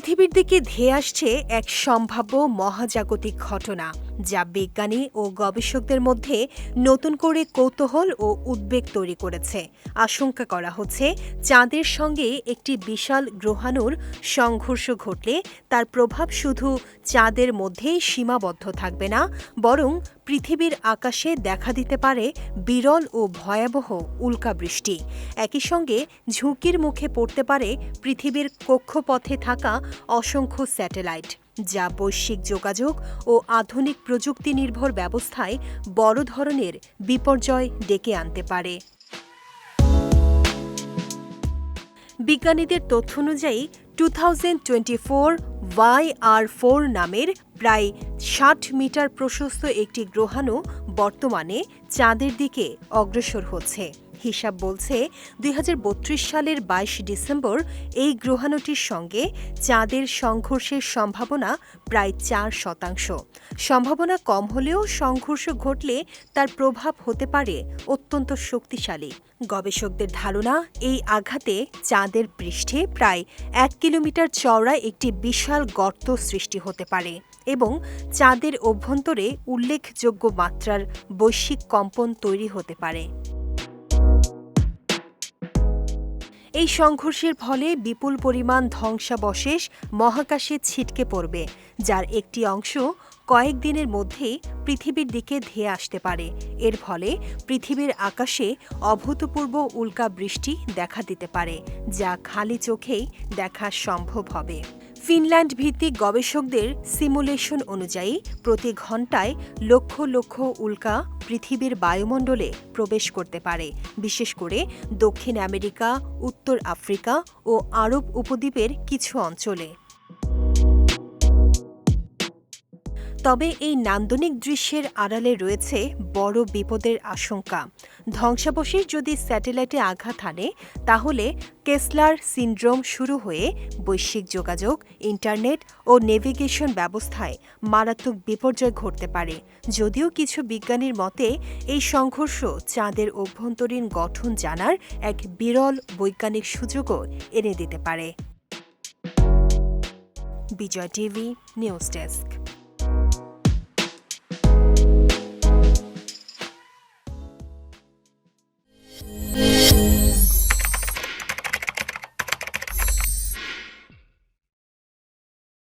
পৃথিবীর দিকে ধেয়ে আসছে এক সম্ভাব্য মহাজাগতিক ঘটনা। যা বিজ্ঞানী ও গবেষকদের মধ্যে নতুন করে কৌতূহল ও উদ্বেগ তৈরি করেছে। আশঙ্কা করা হচ্ছে, চাঁদের সঙ্গে একটি বিশাল গ্রহাণুর সংঘর্ষ ঘটলে তার প্রভাব শুধু চাঁদের মধ্যেই সীমাবদ্ধ থাকবে না, বরং পৃথিবীর আকাশে দেখা দিতে পারে বিরল ও ভয়াবহ উল্কাবৃষ্টি। একই সঙ্গে ঝুঁকির মুখে পড়তে পারে পৃথিবীর কক্ষপথে থাকা অসংখ্য স্যাটেলাইট। যা বৈশ্বিক যোগাযোগ ও আধুনিক প্রযুক্তি নির্ভর ব্যবস্থায় বড় ধরনের বিপর্যয় ডেকে আনতে পারে। বিজ্ঞানীদের তথ্য অনুযায়ী, two thousand twenty four Y R four নামের প্রায় ষাট মিটার প্রশস্ত একটি গ্রহাণু বর্তমানে চাঁদের দিকে অগ্রসর হচ্ছে। হিসাব বলছে দুই হাজার বত্রিশ সালের বাইশ ডিসেম্বর এই গ্রহাণুটির সঙ্গে চাঁদের সংঘর্ষের সম্ভাবনা প্রায় চার শতাংশ। সম্ভাবনা কম হলেও সংঘর্ষ ঘটলে তার প্রভাব হতে পারে অত্যন্ত শক্তিশালী। গবেষকদের ধারণা, এই আঘাতে চাঁদের পৃষ্ঠে প্রায় এক কিলোমিটার চওড়া একটি বিশাল গর্ত সৃষ্টি হতে পারে এবং চাঁদের অভ্যন্তরে উল্লেখযোগ্য মাত্রার বৈশ্বিক কম্পন তৈরি হতে পারে। এই সংঘর্ষের ফলে বিপুল পরিমাণ ধ্বংসাবশেষ মহাকাশে ছিটকে পড়বে, যার একটি অংশ কয়েকদিনের মধ্যেই পৃথিবীর দিকে ধেয়ে আসতে পারে। এর ফলে পৃথিবীর আকাশে অভূতপূর্ব উল্কা বৃষ্টি দেখা দিতে পারে, যা খালি চোখেই দেখা সম্ভব হবে। ফিনল্যান্ড ভিত্তিক গবেষকদের সিমুলেশন অনুযায়ী, প্রতি ঘন্টায় লক্ষ লক্ষ উল্কা পৃথিবীর বায়ুমণ্ডলে প্রবেশ করতে পারে, বিশেষ করে দক্ষিণ আমেরিকা, উত্তর আফ্রিকা ও আরব উপদ্বীপের কিছু অঞ্চলে। তবে এই নান্দনিক দৃশ্যের আড়ালে রয়েছে বড় বিপদের আশঙ্কা। ধ্বংসাবশেষ যদি স্যাটেলাইটে আঘাত হানে, তাহলে কেসলার সিন্ড্রোম শুরু হয়ে বৈশ্বিক যোগাযোগ, ইন্টারনেট ও নেভিগেশন ব্যবস্থায় মারাত্মক বিপর্যয় ঘটতে পারে। যদিও কিছু বিজ্ঞানীর মতে, এই সংঘর্ষ চাঁদের অভ্যন্তরীণ গঠন জানার এক বিরল বৈজ্ঞানিক সুযোগও এনে দিতে পারে। Vijay TV, news desk.